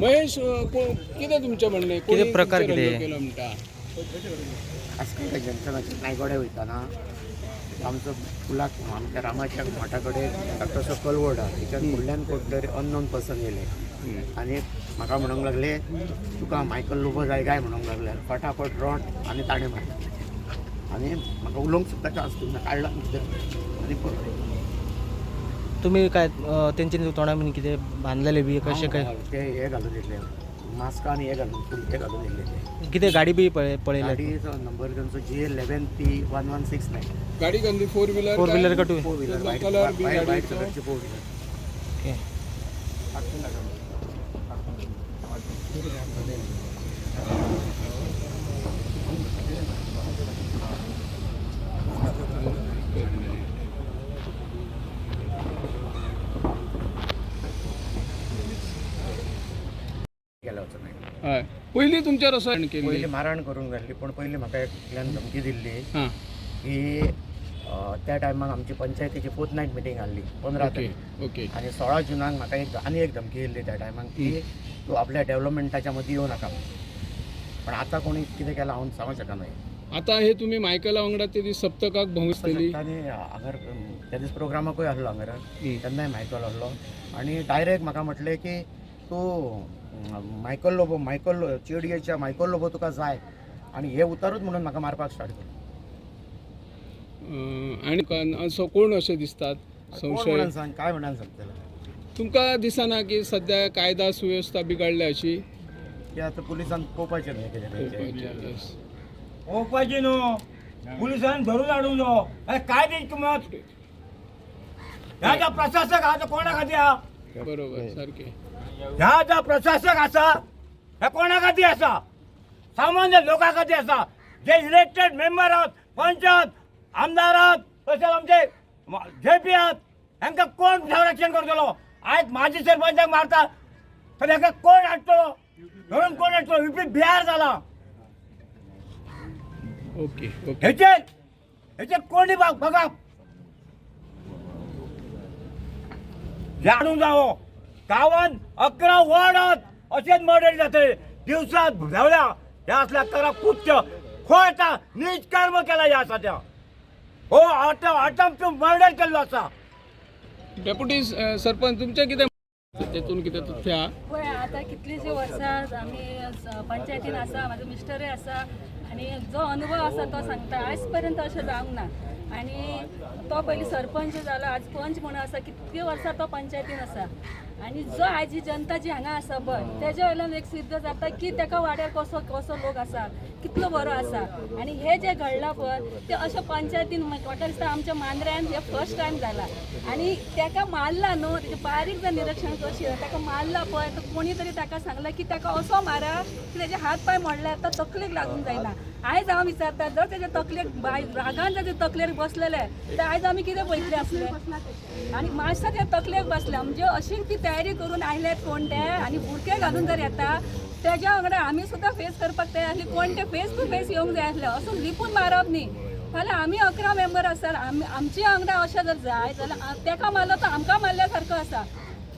महेश अ, को- कितें तुमचें म्हणणें? कोणी प्रकार तुमचेर कितें? हल्लो केलो म्हणटा आज काय जंक्शनाचे नायगोडे वयताना आमचो फुलाक आमच्या रामाच्या मठा कडेन तसो कलवड आहा त्याच्यात फुडल्यान कोण तरी अननोन पर्सन येयले आनी म्हाका म्हणूंक लागले तुका मायकल लोबो जाय काय म्हणूंक लागले. फटाफट रोण आनी ताणें मारले आनी म्हाका उलोवंक सुद्दां चान्स दिवना काडला आनी पळय. तुम्ही काय अं, तेंच्यांनी तोंडा बीन कितें बांधलेले बी कशें काय? ते हे घालून येतले मास्क आनी हे घालून हे घालून ते. कितें गाडी बी पळय पळयल्या गाडीचो नंबर त्यांचो G eleven P one one six nine गाडी फोर व्हिलर फोर व्हिलर का two four wheeler white colour बी व्हाईट गाडीचो कलरची फोर व्हीलर ओके गेला वचून नाही पयलीं तुमचेर असो केल्ली पयलीं मारहाण करूंक जाल्ली पूण पयलीं म्हाका एकल्यान धमकी दिल्ली हां. की अं, त्या टायमाक आमची पंचायतीची फोर्थ नायट मिटींग आसली पंदरा ओके तारीख. ओके. आनी सोळा जुनाक म्हाका एक आनी एक धमकी दिल्ली त्या टायमाक की तूं आपल्या डेव्हलपमेंटाच्या मदीं येवं नाका. पण आतां कोणी कितें केलां हांव सांगूंक शकना आता हे तुम्ही मायकला वांगडा ते दीस सप्तकाक भोंवूच केली आनी हांगर त्या दीस प्रोग्रामाकूय आहलो हांगर हं. तेन्नाय मायकल आहलो आनी डायरेक्ट म्हाका म्हटलें की तूं मायकल लोबो मायकल लो- चेडयेच्या मायकल लोबो तुका जाय? आनी हे उतारूच म्हणून म्हाका मारपाक स्टार्ट केलो. का- असो कोण अशे दिसतात? संशय सांग? काय म्हणून सांगतलं तुमकां दिसना की सध्या कायदा सुव्यवस्था बिगडल्या अशी? की आतां पुलिसान पळोवपाचें न्ही कितें. ओपाची न्हू पुलिसान धरून हाडूंक जावो अरे काय ती किंमत? ह्या ज्या प्रशासक आहा तो कोणा खातीर आहा बरोबर सारखे. ह्या ज्या प्रशासक आसा हे कोणा खातीर आसा सामान्य लोकां खातीर आसा जे इलेक्टेड मेंबर आहात पंच आहात आमदार आहात तशेंच आमचे जे पी आहात हांकां कोण संरक्षण करतलो? आयज माझी सरपंचाक मारता तर हाका कोण हाडटलो धरून कोण हाडटलो विपरीत बिहार जाला ओके हेचेर हेचेर कोणी बघा? जाणून जावो. गांवांत अकरा वॉर्डात अशेच मर्डर जातले दिवसात धावल्या ह्या असल्या करा कुत्य खोळटा नीच कर्म केला ह्या आसा त्या हो अटम अटम मर्डर केल्लो आसा डेप्युटी सरपंच तुमचें कितें तेतून कितें तथ्य पळय आतां कितलींशीं वर्सां आमी पंचायतीन आसा म्हाजो मिस्टरूय आसा आनी जो अनुभव आसा तो सांगता आयज पर्यंत अशें जावंक ना. आनी तो पयलीं सरपंच जालो आज पंच म्हणून आसा कितके वर्सां तो पंचायतीन आसा आनी जो आयज जनता जी हांगा आसा पळय तेज्या वयल्यान एक सिद्ध जाता की तेका वाड्यार कसो कसो लोक आसा कितलो बरो आसा. आनी हे जे घडलां पळय ते अशें पंचायतीन म्हाका दिसता आमच्या मांद्र्यान हे फर्स्ट टायम जाला आनी तेका मारला न्हू तेजें बारीक जर निरीक्षण कशी तेका मारला पळय तर कोणी तरी ताका सांगला की ताका असो मारा की तेजे हात पांय मोडले आता तकलेक लागूंक जायना. आयज हांव विचारता जर तेजे तकलेक बाय रागान जर ते तकलेर बसलेले तर आयज आमी कितें पळयतले आसले आनी मातशें ते तकलेक बसले म्हणजे अशी ती तयारी करून आयल्यात कोण ते आनी बुरके घालून जर येता तेज्या वांगडा आमी सुद्दां फेस करपाक तयार असली कोण ते फेस टू फेस येवंक जाय आसले असो लिपून मारप न्ही. फाल्यां आमी अकरा मेंबर आसा आमी आमची वांगडा अशें जर जाय जाल्यार आ- तेका मारलो तर आमकां मारल्या सारको आसा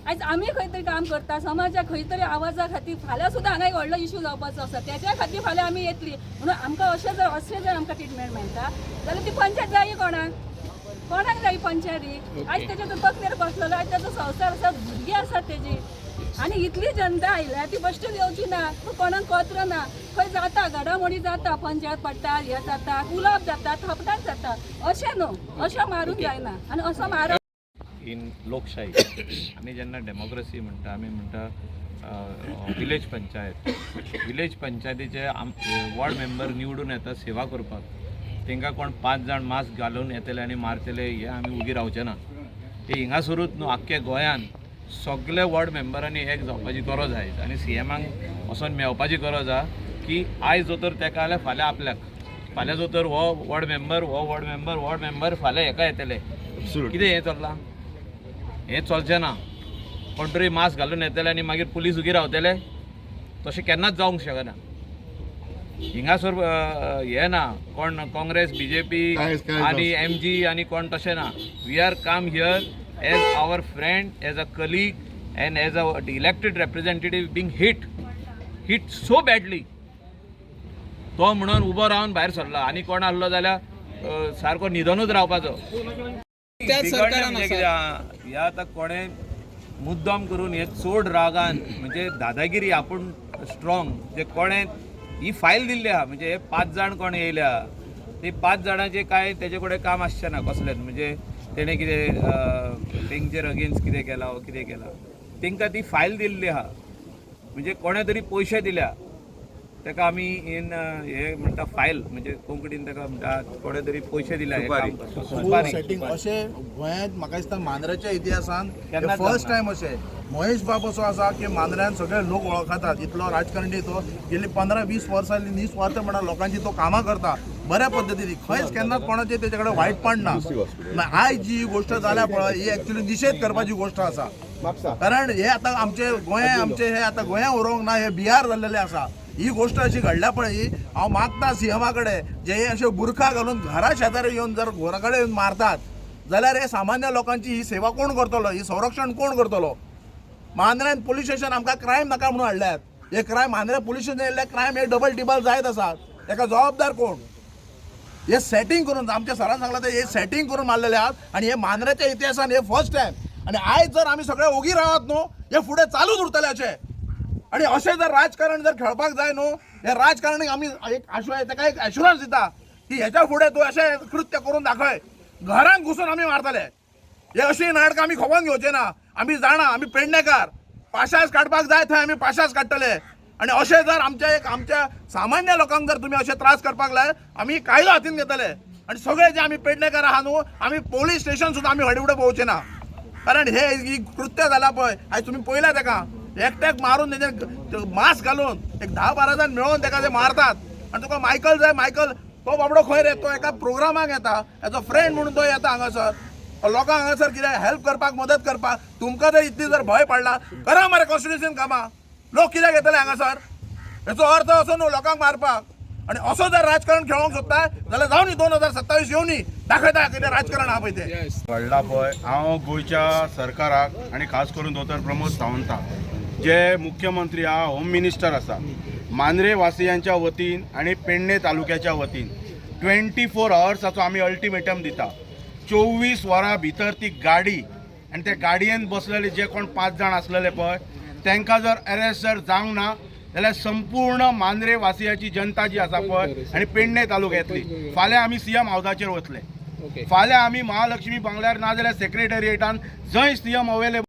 आयज आमी खंय तरी काम करता समाजा खंय तरी आवाजा खातीर फाल्यां सुद्दां हांगा एक व्हडलो इश्यू जावपाचो आसा. त्याच्या खातीर फाल्यां आमी येतली. म्हणून आमकां अशें जर अशें जर आमकां ट्रिटमेंट मेळटा जाल्यार ती पंचायत जाय कोणाक? कोणाक जाय पंचायती? आयज तेच्या तो तकलेर बसलेलो आयज तेजो संवसार आसा भुरगीं आसात तेजी आनी इतली जनता आयल्या ती बश्टून येवची ना पूण कोणाक कत्र ना? खंय जाता घडामोडी जाता पंचायत पडटा हें जाता उलोवप जाता थपडाट जाता अशें न्हू अशें मारूंक जायना आनी असो मारप इन लोकशाही. आमी जेन्ना डेमोक्रेसी म्हणटा आमी म्हणटा विलेज पंचायत. विलेज पंचायतीचे वॉर्ड मेंबर निवडून येता सेवा करपाक तांकां कोण पांच जाण मास्क घालून येतले आनी मारतले हे आमी उगी रावचे ना. ते हिंगासरूच न्हू आख्ख्या गोंयान. सगळे वॉर्ड मेंबरांनी एक जावपाची गरज आयज आनी सी एमाक वचोन मेळपाची गरज आहा की आयज जो तर तेका जाल्यार फाल्यां आपल्याक. फाल्यां जो तर हो वॉर्ड मेंबर हो वॉर्ड मेंबर वॉर्ड मेंबर फाल्यां हेका येतले. कितें हें चल्लां? हें चलचें ना. कोण तरी मास्क घालून येतले आनी मागीर पुलीस उगी रावतले. तशें केन्नाच जावंक शकना. हिंगासर हे ना कोण काँग्रेस बी जे पी आणि एम जी आणि कोण तशें ना we are come here as our friend as a colleague and as a elected representative being hit hit so badly तो म्हणून उबो रावन भायर सरलो. आनी कोण आसलो जाल्यार सारको न्हिदोनूच रावपाचो. सरकारान म्हणजे हे आतां कोणें मुद्दाम करून हे चड रागान म्हणजे दादागिरी आपूण स्ट्रॉंग जे कोणें ही फायल दिल्ली आहा म्हणजे हे पांच जाण कोण येयले आहा ते पांच जाणांचे काय तेजे कडेन काम आसचें ना कसलेंच म्हणजे तेणें कितें तेंचेर अगेन्स्ट कितें केलां वा कितें केलां. तेंकां ती फायल दिल्ली आहा म्हणजे कोणे तरी पयशे दिल्या. ताका आमी इन हे म्हणटा फायल म्हणजे कोंकणीन ताका म्हणटा कोणे तरी पयशे दिल्या हे अशें गोंयांत म्हाका दिसता मांद्राच्या इतिहासान फर्स्ट. टायम अशें महेश बाब असो आसा की मांद्र्यान सगळे लोक वळखतात इतलो राजकारणी तो गेली पंदरा वीस वर्सां निस्वार्थ म्हणा लोकांची तो कामां करता. बऱ्या पद्दतीन खंयच केन्नाच कोणाचे तेजे कडेन वायटपण ना. मागीर आयज जी गोश्ट जाल्या पळय ही एक्चुली निशेध करपाची गोश्ट आसा कारण हे आतां आमचे गोंय आमचे हे आतां गोंया उरोंक ना हे बिहार जाल्लेले आसा ही गोश्ट अशी घडल्या पळय ही. हांव मागता सीएमा कडेन जे हे अशे बुरखा घालून घरा शेजारी येवन जर घोराकडे कडेन येवन मारतात जाल्यार हे सामान्य लोकांची ही सेवा कोण करतलो? ही संरक्षण कोण करतलो? मांद्र्यान पुलीस स्टेशन आमकां क्रायम नाका म्हणून हाडल्यात. हे क्रायम मांद्र्या पोलीस स्टेशन येयल्ले क्रायम हे डबल टिबल जायत आसात. हेका जबाबदार कोण? हे सेटिंग करून आमच्या सरान सांगला ते हे सेटिंग करून मारलेले आहात आणि हे मांद्र्याच्या इतिहासान हे फर्स्ट टायम आणि आयज जर आम्ही सगळे ओगी रावत न्हू हे फुडें चालूच उरतले अशे आणि अशें जर राजकारण जर खेळपाक जाय न्हू हे राजकारणीक आमी एक आश्वाय ताका एक एश्युरन्स दिता की ह्याच्या फुडें तूं अशें कृत्य करून दाखय घरांत घुसून आमी मारतले. हे अशी नाटकां आमी खबर घेवचे ना. आमी जाणा आमी पेडणेकार पाशास काडपाक जाय थंय आमी पाशास काडटले आणि अशें जर आमच्या एक आमच्या सामान्य लोकांक जर तुमी असे त्रास करपाक लाय आमी कायदो हातीन घेतले. आणि सगळे जे आमी पेडणेकार आहा न्हू आमी पोलीस स्टेशन सुद्दां आमी हडे पोवचे ना. कारण हे ही कृत्य जाला पळय. आयज तुमी पळयला तेका. एकट्याक मारून तेजे मास्क घालून एक धा बारा जाण मेळोन तेका ते मारतात. आनी तुका मायकल जाय मायकल तो बाबडो खंय रे? तो एका प्रोग्रामाक येता. एजो फ्रेंड म्हणून तो येता हांगासर. लोकांक हांगासर कितें हेल्प करपाक मदत करपाक तुमकां जर इतली जर भंय पडला करा मरे कॉन्स्टिट्युशन कामां। लोक कित्याक येतले हांगासर हेचो अर्थ असो न्हू लोकांक मारपाक आणि असो जर राजकारण खेळोंक सोदताय जाल्यार जावं न्ही दोन हजार सत्तावीस येवनी दाखयता कितें राजकारण आहा पळय ते. Yes. घडला पळय. हांव गोंयच्या सरकाराक आनी खास करून दोतोर प्रमोद सावंताक जे मुख्यमंत्री आहा होम मिनिस्टर आसा मांद्रे वासियांच्या वतीन आनी पेडणे तालुक्याच्या वतीन ट्वेंटी फोर आवर्साचो आमी अल्टिमेटम दिता. चोवीस वरां भितर ती गाडी आनी त्या गाडयेन बसलेले जे कोण पांच जाण आसलेले पळय तांकां जर अरेस्ट जर जावंक ना जाल्यार संपूर्ण मांद्रे वासियाची जनता जी आसा पळय आनी पेडणे तालुक्यांतली फाल्यां आमी सीएम हावजाचेर वतले. फाल्यां आमी महालक्ष्मी बंगल्यार ना जाल्यार सेक्रेटरिएटान जंय सीएम अवेलेबल